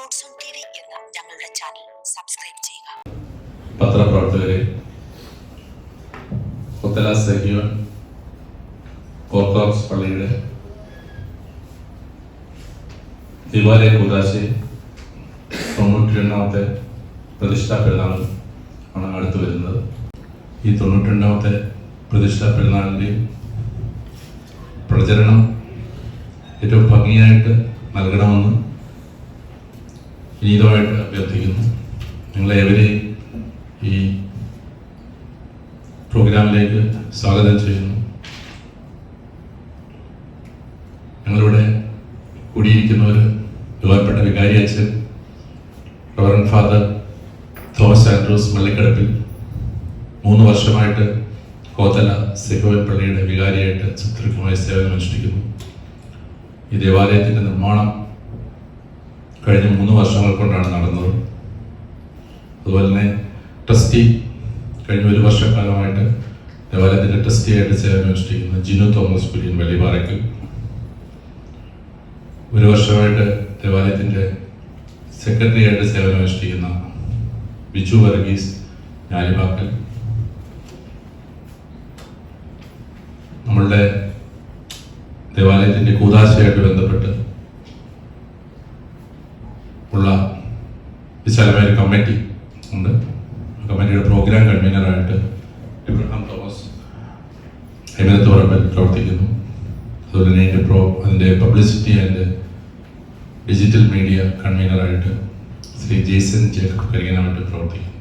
On ടി ഞങ്ങളുടെ channel subscribe ചെയ്യുക. പത്രപ്രവർത്തകരെ പുത്തല സഹീവൻ ഓർത്തഡോക്സ് പള്ളിയുടെ ദിവാലെ കൂതാശി തൊണ്ണൂറ്റി രണ്ടാമത്തെ പ്രതിഷ്ഠാ പെരുന്നാൾ ആണ് അടുത്തു വരുന്നത്. ഈ തൊണ്ണൂറ്റി രണ്ടാമത്തെ പ്രതിഷ്ഠാ പെരുന്നാളിന്റെ പ്രചരണം ഏറ്റവും ഭംഗിയായിട്ട് നൽകണമെന്ന് വിനീതമായിട്ട് അഭ്യർത്ഥിക്കുന്നു. നിങ്ങളേവരെയും ഈ പ്രോഗ്രാമിലേക്ക് സ്വാഗതം ചെയ്യുന്നു. ഞങ്ങളിവിടെ കൂടിയിരിക്കുന്നവർ ബഹുമാനപ്പെട്ട വികാരി അച്ഛൻ reverend father Thomas Andrews Mallikadappil മൂന്ന് വർഷമായിട്ട് കോത്തല സിഹോൻ പള്ളിയുടെ വികാരിയായിട്ട് സുദീർഘമായ സേവനം അനുഷ്ഠിക്കുന്നു ഈ ദേവാലയത്തിന്റെ നിർമ്മാണം കഴിഞ്ഞ മൂന്ന് വർഷങ്ങൾ കൊണ്ടാണ് നടന്നത്. അതുപോലെ തന്നെ ട്രസ്റ്റി കഴിഞ്ഞ ഒരു വർഷക്കാലമായിട്ട് ദേവാലയത്തിന്റെ ട്രസ്റ്റിയായിട്ട് സേവനം അനുഷ്ഠിക്കുന്ന ജിനു തോമസ് കുര്യൻ വെളിപാറയ്ക്കൽ ഒരു വർഷമായിട്ട് ദേവാലയത്തിന്റെ സെക്രട്ടറിയായിട്ട് സേവനം അനുഷ്ഠിക്കുന്ന ബിജു വർഗീസ് ഞാലിപാക്കൽ. നമ്മളുടെ ദേവാലയത്തിന്റെ കൂതാശയായിട്ട് ബന്ധപ്പെട്ട് ഉള്ള വിശാലമായ ഒരു കമ്മിറ്റി ഉണ്ട്. കമ്മിറ്റിയുടെ പ്രോഗ്രാം കൺവീനറായിട്ട് ഇബ്രഹാം തോമസ് ഹൈമനത്തോറപ്പൻ പ്രവർത്തിക്കുന്നു. അതുപോലെ തന്നെ അതിന്റെ പ്രോ അതിന്റെ പബ്ലിസിറ്റി ആൻഡ് ഡിജിറ്റൽ മീഡിയ കൺവീനറായിട്ട് ശ്രീ ജേസൻ ജേക്കബ് കരിയനായിട്ട് പ്രവർത്തിക്കുന്നു.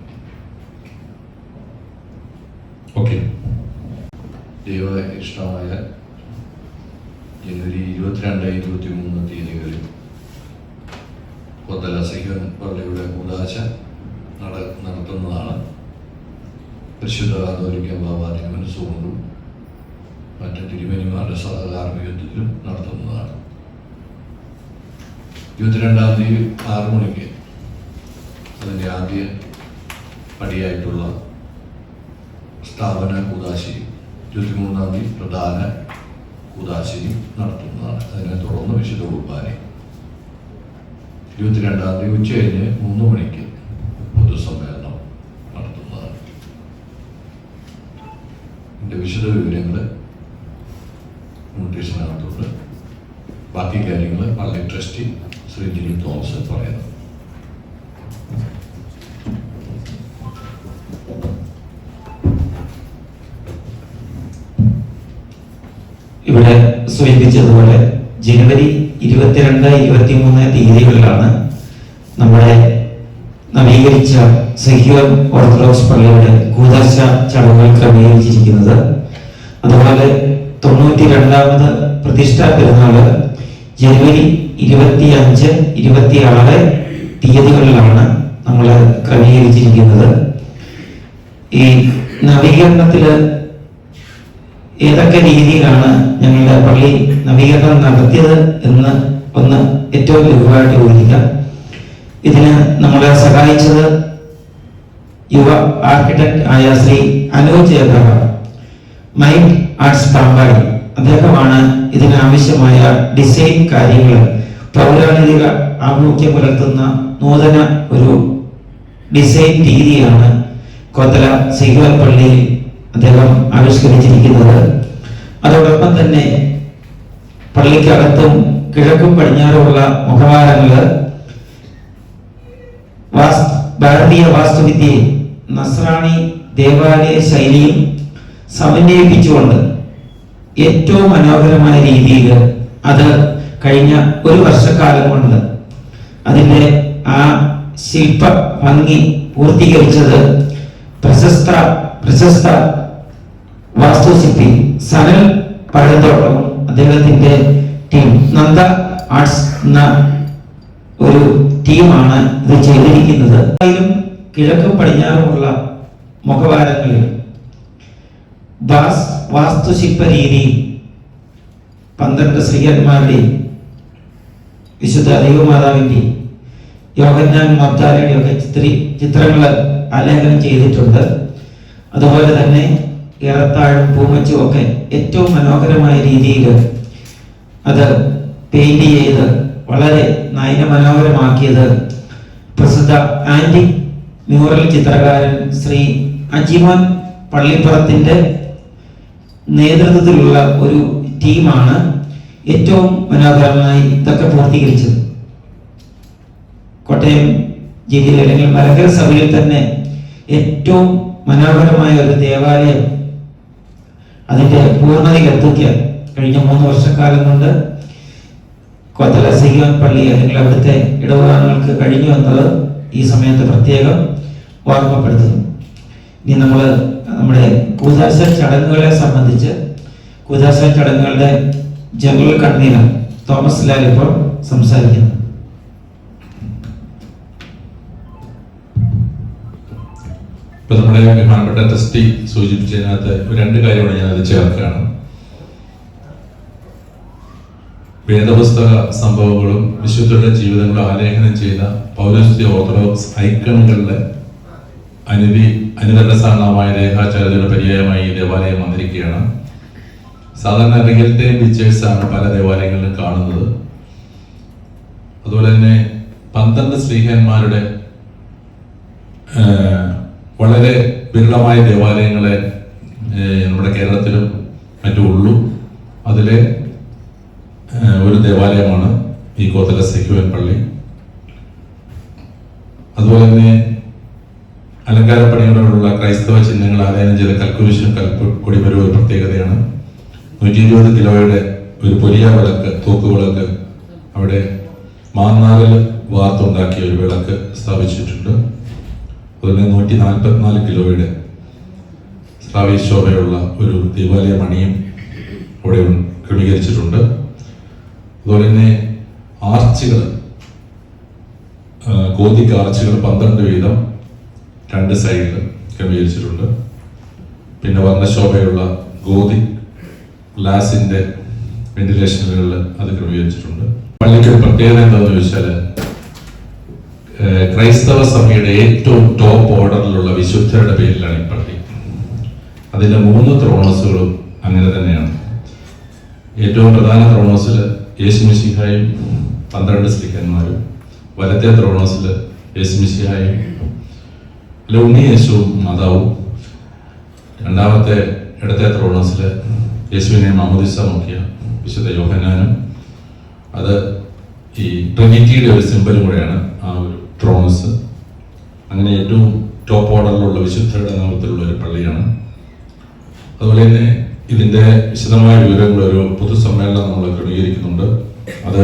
ഓക്കെ ദൈവ ഇഷ്ടമായ ജനുവരി ഇരുപത്തിരണ്ട് ഇരുപത്തി മൂന്ന് തീയതികളിൽ കൊത്തല സിഹൻ പള്ളിയുടെ കൂടാശ നട നടത്തുന്നതാണ്. പരിശുദ്ധ കാതോലിക്ക ബാബാദിന് മനസ്സുകൊണ്ടും മറ്റ് തിരുമേനിമാരുടെ സഹകാർമ്മികത്വത്തിലും നടത്തുന്നതാണ്. ഇരുപത്തിരണ്ടാം തീയതി ആറു മണിക്ക് അതിന്റെ ആദ്യ പടിയായിട്ടുള്ള സ്ഥാപന കൂതാശി ഇരുപത്തിമൂന്നാം തീയതി പ്രധാന കൂതാശി നടത്തുന്നതാണ്. അതിനെ തുടർന്ന് വിശുദ്ധ കുർബാന ഇരുപത്തിരണ്ടാം തീയതി ഉച്ച കഴിഞ്ഞ് മൂന്ന് മണിക്ക് പൊതുസമ്മേളനം നടത്തുന്നതാണ്. എന്റെ വിശദ വിവരങ്ങൾ നോട്ടീസിനകത്തുണ്ട് ബാക്കി കാര്യങ്ങൾ പള്ളി ട്രസ്റ്റി ശ്രീ ജിനി തോമസ് പറയുന്നു. ഇവിടെ സൂചിപ്പിച്ചതുപോലെ ജനുവരി ഇരുപത്തിരണ്ട് ഇരുപത്തിമൂന്ന് തീയതികളിലാണ് നമ്മുടെ നവീകരിച്ച സഹ്യോൻ ഓർത്തഡോക്സ് പള്ളിയുടെ കൂതാശ ചടങ്ങുകൾ ക്രമീകരിച്ചിരിക്കുന്നത്. അതുപോലെ തൊണ്ണൂറ്റി രണ്ടാമത് പ്രതിഷ്ഠാ പെരുന്നാൾ ജനുവരി ഇരുപത്തി അഞ്ച് ഇരുപത്തി ആറ് തീയതികളിലാണ് നമ്മൾ ക്രമീകരിച്ചിരിക്കുന്നത്. ഈ നവീകരണത്തിൽ ഏതൊക്കെ രീതിയിലാണ് ഞങ്ങളുടെ പള്ളി നവീകരണം നടത്തിയത് എന്ന് ഒന്ന് ഏറ്റവും ലഘുവായിട്ട് ചോദിക്കാം ഇതിന് നമ്മളെ സഹായിച്ചത് യുവ ആർക്കിടെക്ട് ആയ ശ്രീ അനൂജ് മൈൻഡ് ആർട്സ് പാമ്പാടി അദ്ദേഹമാണ് ഇതിനാവശ്യമായ ഡിസൈൻ കാര്യങ്ങൾ പൗരാണിക ആഭിമുഖ്യം പുലർത്തുന്ന നൂതന ഒരു ഡിസൈൻ രീതിയാണ് കോത്തല സിഹുവൽ പള്ളിയിൽ അദ്ദേഹം ആവിഷ്കരിച്ചിരിക്കുന്നത്. അതോടൊപ്പം തന്നെ പള്ളിക്കകത്തും കിഴക്കും പടിഞ്ഞാറുമുള്ള മുഖവാരങ്ങൾ ഭാരതീയ വാസ്തുവിദ്യയെ നസ്രാണി ദേവാലയ ശൈലിയും സമന്വയിപ്പിച്ചുകൊണ്ട് ഏറ്റവും മനോഹരമായ രീതിയിൽ അത് കഴിഞ്ഞ ഒരു വർഷക്കാലം കൊണ്ട് അതിന്റെ ആ ശില്പ ഭംഗി പൂർത്തീകരിച്ചത് പ്രശസ്ത പ്രശസ്ത വാസ്തുശില്പി സനൽ പഴത്തോട്ടവും അദ്ദേഹത്തിന്റെ ടീം നന്ദ ആർട്സ് എന്ന ഒരു ടീമാണ് ഇത് ചെയ്തിരിക്കുന്നത്. കിഴക്ക് പടിഞ്ഞാറുമുള്ള മുഖവാരങ്ങളിൽ വാസ് വാസ്തുശില്പ രീതി പന്ത്രണ്ട് ശ്രീകന്മാരുടെയും വിശുദ്ധ ദൈവമാതാവിന്റെയും യോഗജ്ഞാൻ മബ്ദാലയുടെയും ഒക്കെ ചിത്രി ചിത്രങ്ങൾ ആലേഖനം ചെയ്തിട്ടുണ്ട്. അതുപോലെ തന്നെ ഏറത്താഴും പൂമച്ചും ഒക്കെ ഏറ്റവും മനോഹരമായ രീതിയിൽ അത് പെയിന്റ് ചെയ്ത് വളരെ നയന മനോഹരമാക്കിയത് പ്രസിദ്ധ ആന്റി മ്യൂറൽ ചിത്രകാരൻ ശ്രീ അജിമോൻ പള്ളിപ്പുറത്തിന്റെ നേതൃത്വത്തിലുള്ള ഒരു ടീമാണ് ഏറ്റവും മനോഹരമായി ഇതൊക്കെ പൂർത്തീകരിച്ചത്. കോട്ടയം ജില്ലയിൽ അല്ലെങ്കിൽ മലങ്കര സഭയിൽ തന്നെ ഏറ്റവും മനോഹരമായ ഒരു ദേവാലയം എത്തിക്കാൻ കഴിഞ്ഞ മൂന്ന് വർഷക്കാലം കൊണ്ട് കൊത്തല സിഹിയോൻ പള്ളി അല്ലെങ്കിൽ അവിടുത്തെ ഇടവകാലങ്ങൾക്ക് കഴിഞ്ഞു എന്നത് ഈ സമയത്ത് പ്രത്യേകം ഓർമ്മപ്പെടുത്തുന്നു. ഇനി നമ്മൾ നമ്മുടെ കൂതാശ ചടങ്ങുകളെ സംബന്ധിച്ച് കൂതാശ ചടങ്ങുകളുടെ ജനറൽ കൺവീനർ തോമസ് ലാൽ ഇപ്പോൾ സംസാരിക്കുന്നു. നമ്മുടെ ബഹുമാനപ്പെട്ട ടെസ്റ്റി സൂചിപ്പിച്ചതിനകത്ത് രണ്ട് കാര്യമാണ് ഞാൻ അത് ചേർക്കുകയാണ്. വേദപുസ്തക സംഭവങ്ങളും വിശുദ്ധരുടെ ജീവിതങ്ങളും ആലേഖനം ചെയ്ത പൗരസ്ത്യ ഓർത്തഡോക്സ് ഐക്കണുകളുടെ അനുതി അനുദണ്ഡസാരണമായ രേഖാചാര്യതയുടെ പര്യായമായി ഈ ദേവാലയം വന്നിരിക്കുകയാണ്. സാധാരണ റിയൽറ്റൈം പിക്ചേഴ്സ് ആണ് പല ദേവാലയങ്ങളിലും കാണുന്നത്. അതുപോലെ തന്നെ പന്ത്രണ്ട് ശ്രീഹന്മാരുടെ വളരെ വിരളമായ ദേവാലയങ്ങളെ നമ്മുടെ കേരളത്തിലും മറ്റും ഉള്ളൂ. അതിലെ ഒരു ദേവാലയമാണ് ഈ കോത്തല സെക്യുവൻ പള്ളി. അതുപോലെ തന്നെ അലങ്കാരപ്പണികളോടുള്ള ക്രൈസ്തവ ചിഹ്നങ്ങൾ ആലയനം ചെയ്ത കൽക്കുരിശും കൽക്കൊടിമരവും ഒരു പ്രത്യേകതയാണ്. നൂറ്റി ഇരുപത് കിലോയുടെ ഒരു പൊലിയ വിളക്ക് തൂക്കുവിളക്ക് അവിടെ മാന്നാറിൽ വാർത്തുണ്ടാക്കിയ ഒരു വിളക്ക് സ്ഥാപിച്ചിട്ടുണ്ട്. അതുപോലെ നൂറ്റി നാൽപ്പത്തിനാല് കിലോയുടെ ശ്രാവീശോഭയുള്ള ഒരു ദേവാലയ മണിയും അവിടെ ക്രമീകരിച്ചിട്ടുണ്ട്. അതുപോലെ തന്നെ ആർച്ചുകൾ ഗോതിക് ആർച്ചുകൾ പന്ത്രണ്ട് വീതം രണ്ട് സൈഡിൽ ക്രമീകരിച്ചിട്ടുണ്ട്. പിന്നെ വർണശോഭയുള്ള ഗോതി ഗ്ലാസിന്റെ വെന്റിലേഷനുകളിൽ അത് ക്രമീകരിച്ചിട്ടുണ്ട്. പള്ളിക്ക് പ്രത്യേകത എന്താണെന്ന് ചോദിച്ചാൽ ക്രൈസ്തവ സഭയുടെ ഏറ്റവും ടോപ്പ് ഓർഡറിലുള്ള വിശുദ്ധരുടെ പേരിലാണ് ഈ അതിന്റെ മൂന്ന് ത്രോണസുകളും അങ്ങനെ തന്നെയാണ്. ഏറ്റവും പ്രധാന ത്രോണോസിൽ യേശുമിശിഹായും പന്ത്രണ്ട് സ്ത്രീക്കന്മാരും വലത്തെ ത്രോണോസിൽ യേശുമിശിഹായും അല്ല ഉണ്ണി യേശുവും മാതാവും രണ്ടാമത്തെ ഇടത്തെ ത്രോണോസിൽ യേശുവിനെ മാമുദിസ നോക്കിയ വിശുദ്ധ യോഹനാനും അത് ഈ ട്രിനിറ്റിയുടെ ഒരു സിമ്പലും കൂടെയാണ് ആ ഒരു ത്രോണസ് അങ്ങനെ ഏറ്റവും ടോപ്പ് ഓർഡറിലുള്ള വിശുദ്ധരുടെ നാമത്തിലുള്ള ഒരു പള്ളിയാണ്. അതുപോലെ തന്നെ ഇതിന്റെ വിശദമായ വിവരങ്ങൾ ഒരു പൊതുസമ്മേളനം നമ്മൾ ക്രമീകരിക്കുന്നുണ്ട്. അത്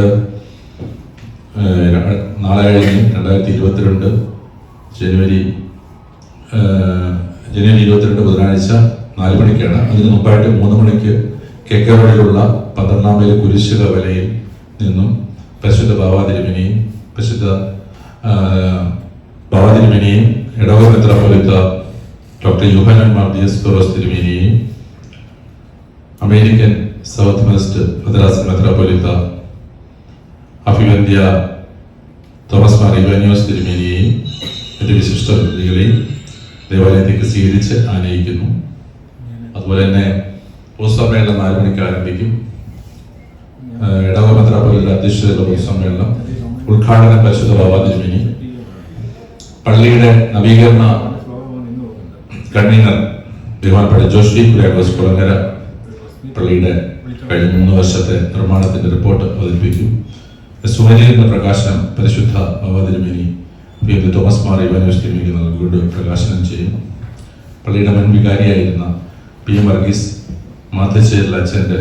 നാളെ കഴിഞ്ഞ് രണ്ടായിരത്തി ഇരുപത്തിരണ്ട് ജനുവരി ജനുവരി ഇരുപത്തിരണ്ട് ബുധനാഴ്ച നാല് മണിക്കാണ്. അതിന് മുമ്പായിട്ട് മൂന്ന് മണിക്ക് കേക്കറോഡിലുള്ള പന്ത്രണ്ടാം മൈൽ കുരിശ് വലയിൽ നിന്നും പരിശുദ്ധ ബാവാതിരുമിനെയും പരിശുദ്ധ ബാവാതിരുമിനെയും ഇടവ മെത്രാപ്പൊലിത്ത ഡോക്ടർ യുഹനൻ മാർദിയസ് ഫിറോസ് തിരുമേനിയെയും അമേരിക്കൻ സൗത്ത് വെസ്റ്റ് മദ്രാസ് മെത്രാപ്പൊലിത്ത അഭിവന്ധ്യ തോമസ് മാർ ഇവാനിയോസ് തിരുമേനിയെയും മറ്റ് വിശിഷ്ട വ്യക്തികളെയും ദേവാലയത്തേക്ക് സ്വീകരിച്ച് ആനയിക്കുന്നു. അതുപോലെ തന്നെ പൊതുസമ്മേളനം നാല് മണിക്ക് ആരംഭിക്കും. ഇടവ മെത്രാപ്പൊലിയുടെ അധ്യക്ഷതയുള്ള പൊതുസമ്മേളനം ഉദ്ഘാടനം പരിശുദ്ധ ബാബാ തിരുമേനി. പള്ളിയുടെ നവീകരണ കൺവീനർ ബഹുമാനപ്പെട്ട ജോഷി കുര്യാക്കോസ് കുളങ്ങര പള്ളിയുടെ കഴിഞ്ഞ മൂന്ന് വർഷത്തെ നിർമ്മാണത്തിന്റെ റിപ്പോർട്ട് അവതരിപ്പിക്കും. സുമരീറിന്റെ പ്രകാശനം പരിശുദ്ധ ഭഗവതിരുമേനി പി എം തോമസ് മാർ തിരുമേനി നൽകിക്കൊണ്ട് പ്രകാശനം ചെയ്യും. പള്ളിയുടെ മുൻ വികാരിയായിരുന്ന പി എം വർഗീസ് മാത്തച്ചേരിൽ അച്ഛന്റെ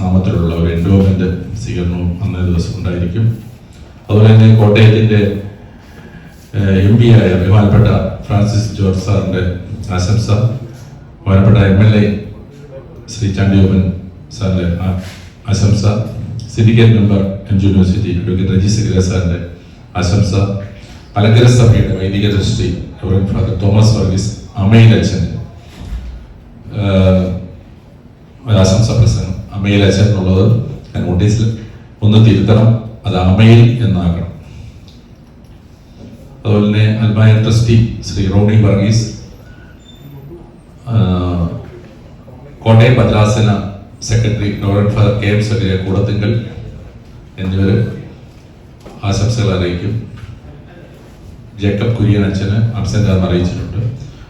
നാമത്തിലുള്ള ഒരു എൻഡോമെന്റ് സ്വീകരണവും അന്നേ ദിവസം ഉണ്ടായിരിക്കും. അതുപോലെ തന്നെ കോട്ടയത്തിന്റെ എം പി ആയ ബഹുമാനപ്പെട്ട ഫ്രാൻസിസ് ജോർജ് സാറിന്റെ ആശംസ ബഹുമാനപ്പെട്ട M L A Shri Chandy Oommen സാറിന്റെ ആശംസ syndicate member M G university advocate രജി സിഗര സാറിന്റെ ആശംസ മലങ്കര സഭയുടെ വൈദിക ദൃഷ്ടി ഫാദർ തോമസ് വർഗീസ് ഒരു ആശംസ പ്രസംഗം. അമ്മയിൽ അച്ഛൻ എന്നുള്ളത് ഞാൻ നോട്ടീസിൽ ഒന്ന് തിരുത്തണം. അത് അമയിൽ എന്നാകണം. അതുപോലെ തന്നെ അൽമായ ട്രസ്റ്റി ശ്രീ റോണി വർഗീസ് കോട്ടയം ഭദ്രാസന secretary doctor father K M സഗിയ Koodathinkal എന്നിവർ ആശംസകൾ അറിയിക്കും. ജേക്കബ് കുര്യൻ അച്ഛന് അബ്സെന്റ് ആണെന്ന് അറിയിച്ചിട്ടുണ്ട്.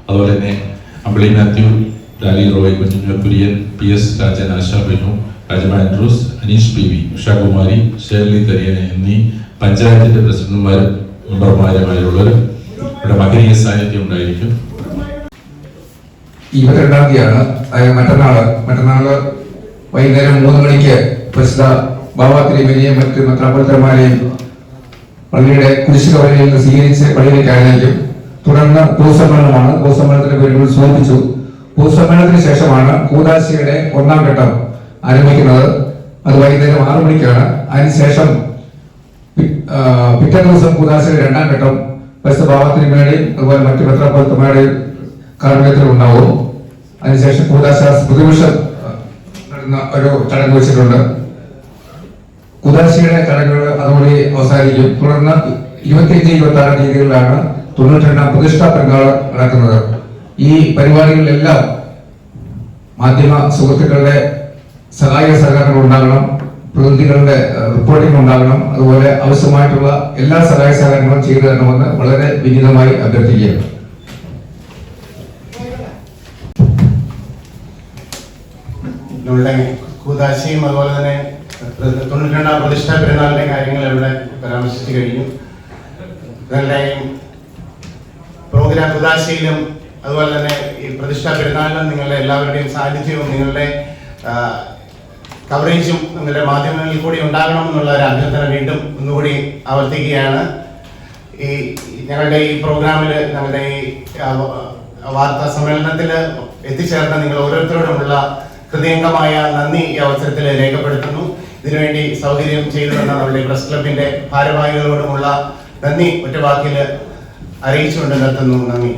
അതുപോലെ തന്നെ അമ്പിളി മാത്യു ഡാലി റോയ് കുഞ്ഞുഞ്ഞ കുര്യൻ പി എസ് രാജൻ ആശാ ബിനു രാജമ ആൻഡ്രൂസ് അനീഷ് പി വി ഉഷാകുമാരി ഷേർലി തരിയൻ എന്നീ പഞ്ചായത്തിന്റെ പ്രസിഡന്റുമാരും മെമ്പർമാരുമായുള്ളവർ ഇവിടെ മകനീയ സാന്നിധ്യം ഉണ്ടായിരിക്കും. ഇരുപത്തിരണ്ടാം തീയതിയാണ് അതായത് മറ്റന്നാൾ മറ്റന്നാൾ വൈകുന്നേരം മൂന്ന് മണിക്ക് പ്രസിദ്ധ ബാബ തിരുമേനിയും മറ്റ് മെത്രാപ്പൊലിത്തന്മാരെയും പള്ളിയുടെ കുരിശുക വഴിയിൽ നിന്ന് സ്വീകരിച്ച് പള്ളിയിലേക്ക് ആനയിക്കും തുടർന്ന് പൊതുസമ്മേളനമാണ് പൊതുസമ്മേളനത്തിന്റെ പേരുകൾ സൂചിപ്പിച്ചു. പൊതുസമ്മേളനത്തിന് ശേഷമാണ് കൂതാശിയുടെ ഒന്നാം ഘട്ടം. ആരംഭിക്കുന്നത്. അത് വൈകുന്നേരം ആറു മണിക്കാണ്. അതിനുശേഷം പിറ്റേ ദിവസം കൂതാശ്ശേരി രണ്ടാം ഘട്ടം പരിസ്ഥഭാവത്തിനുമേടെയും അതുപോലെ മറ്റു മെത്രാപ്പൊലിത്തന്മാരുടെയും കാർമ്മികത്തിൽ ഉണ്ടാവും. അതിനുശേഷം കൂതാശ പ്രതിപക്ഷം നടന്ന ഒരു ചടങ്ങ് വെച്ചിട്ടുണ്ട്. കുദാശിയുടെ ചടങ്ങുകൾ അതോടെ അവസാനിക്കും. തുടർന്ന് ഇരുപത്തിയഞ്ച് ഇരുപത്തി ആറ് തീയതികളിലാണ് തൊണ്ണൂറ്റിരണ്ടാം പ്രതിഷ്ഠാ പെരുന്നാൾ നടക്കുന്നത്. ഈ പരിപാടികളിലെല്ലാം മാധ്യമ സുഹൃത്തുക്കളുടെ സഹായ സഹകരണം ഉണ്ടാകണം പ്രതിനിധികളുടെ റിപ്പോർട്ടിംഗ് ഉണ്ടാകണം അതുപോലെ ആവശ്യമായിട്ടുള്ള എല്ലാ സഹായ സഹകരണങ്ങളും ചെയ്തു തരണമെന്ന് വളരെ വിനീതമായി അഭ്യർത്ഥിക്കുകയാണ്. കൂതാശിയും അതുപോലെ തന്നെ തൊണ്ണൂറ്റി രണ്ടാം പ്രതിഷ്ഠാ പെരുന്നാളിന്റെ കാര്യങ്ങൾ ഇവിടെ പരാമർശിച്ചു കഴിഞ്ഞു. പ്രോഗ്രാം കുതാശയിലും അതുപോലെ തന്നെ ഈ പ്രതിഷ്ഠാ പെരുന്നാളിലും നിങ്ങളുടെ എല്ലാവരുടെയും സാന്നിധ്യവും നിങ്ങളുടെ കവറേജും നിങ്ങളുടെ മാധ്യമങ്ങളിൽ കൂടി ഉണ്ടാകണം എന്നുള്ള ഒരു അഭ്യർത്ഥന വീണ്ടും ഒന്നുകൂടി ആവർത്തിക്കുകയാണ്. ഈ ഞങ്ങളുടെ ഈ പ്രോഗ്രാമിൽ ഞങ്ങളുടെ ഈ വാർത്താ സമ്മേളനത്തിൽ എത്തിച്ചേർന്ന നിങ്ങൾ ഓരോരുത്തരോടുമുള്ള ഹൃദയംഗമായ നന്ദി ഈ അവസരത്തിൽ രേഖപ്പെടുത്തുന്നു. ഇതിനുവേണ്ടി സൗകര്യം ചെയ്തു തന്ന നമ്മുടെ പ്രസ് ക്ലബിന്റെ ഭാരവാഹികളോടുമുള്ള നന്ദി ഒറ്റ വാക്കിൽ അറിയിച്ചുകൊണ്ട് നിർത്തുന്നു. നന്ദി.